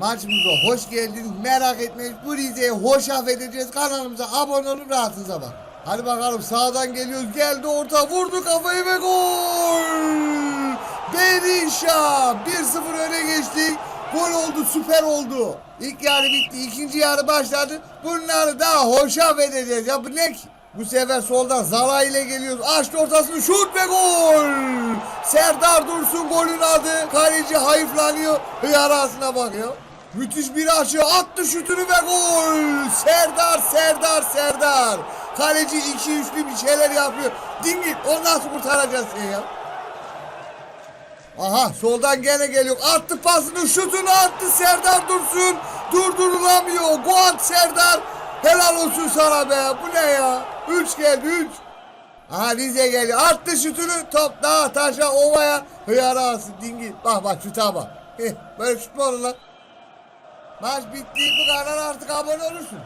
Maçımıza hoş geldiniz. Merak etmeyin. Bu Rize'ye hoş edeceğiz. Kanalımıza abone olun rahatınıza bak. Hadi bakalım sağdan geliyoruz. Geldi orta vurdu kafayı ve gol. Berisha 1-0 öne geçtik. Gol oldu süper oldu. İlk yarı bitti. ikinci yarı başladı. Bunları daha hoşaf edeceğiz. Ya bu ne? Bu sefer soldan Zala ile geliyoruz. Açtı ortasını şut ve gol. Serdar Dursun golün adı. Kaleci hayıflanıyor. Yarasına bakıyor. Müthiş bir açı attı şutunu ve gol. Serdar Serdar Serdar. Kaleci iki üçlü bir şeyler yapıyor. Dingil o nasıl kurtaracağız sen ya? Aha soldan gene geliyor. Attı pasını şutunu attı Serdar Dursun. Durdurulamıyor. Guat Serdar. Helal olsun sana be. Bu ne ya? 3 geldi 3. Aha Rize geliyor. Attı şutunu. Top dağa taşa ovaya. Hıyara alsın dingil. Bak bak şuta bak. Heh, Böyle şut mu olur lan? Maç bitti. Bu kadar artık abone olursun.